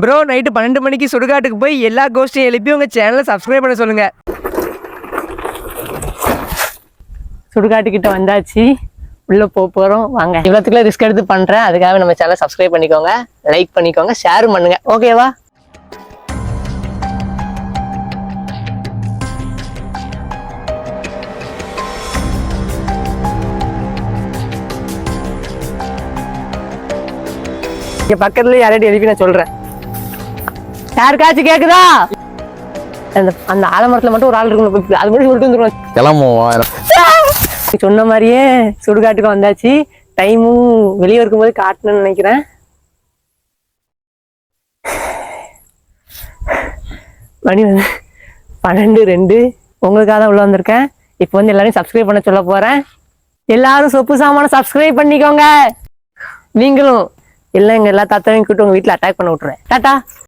Bro night பன்னெண்டு மணிக்கு சுடுகாட்டுக்கு போய் எல்லா கோஷ்டியும் எழுப்பி உங்கள் சேனலை சப்ஸ்கிரைப் பண்ண சொல்லுங்கள் சுடுகாட்டுக்கிட்ட வந்தாச்சு. உள்ள போக போறோம். வாங்க. இவ்வளோத்துக்குள்ள ரிஸ்க் எடுத்து பண்றேன். அதுக்காக நம்ம சேனலை சப்ஸ்கிரைப் பண்ணிக்கோங்க. லைக் பண்ணிக்கோங்க. ஷேர் பண்ணுங்க. ஓகேவா இங்க பக்கத்துல யாராட்டி எழுப்பி நான் சொல்றேன். யாருக்காச்சும் கேக்குதா? அந்த அந்த ஆலமரத்துல மட்டும் ஒரு ஆள் இருக்கணும். அது மட்டும் சொல்லிட்டு வந்துருவோம் கிளம்புவோம் சொன்ன மாதிரியே சுடுகாட்டுக்கு வந்தாச்சு. டைமும் வெளியே இருக்கும்போது காட்டணும்னு நினைக்கிறேன். மணி வந்து பன்னெண்டு ரெண்டு. உங்களுக்காக தான் உள்ள வந்திருக்கேன். இப்போ வந்து எல்லாரையும் சப்ஸ்கிரைப் பண்ண சொல்ல போறேன். எல்லாரும் சொப்பு சாமான சப்ஸ்கிரைப் பண்ணிக்கோங்க. நீங்களும். இல்லை எங்க எல்லா தாத்தாவையும் கூட்டு உங்க வீட்டில் அட்டாக் பண்ண விட்டுறேன். டாட்டா.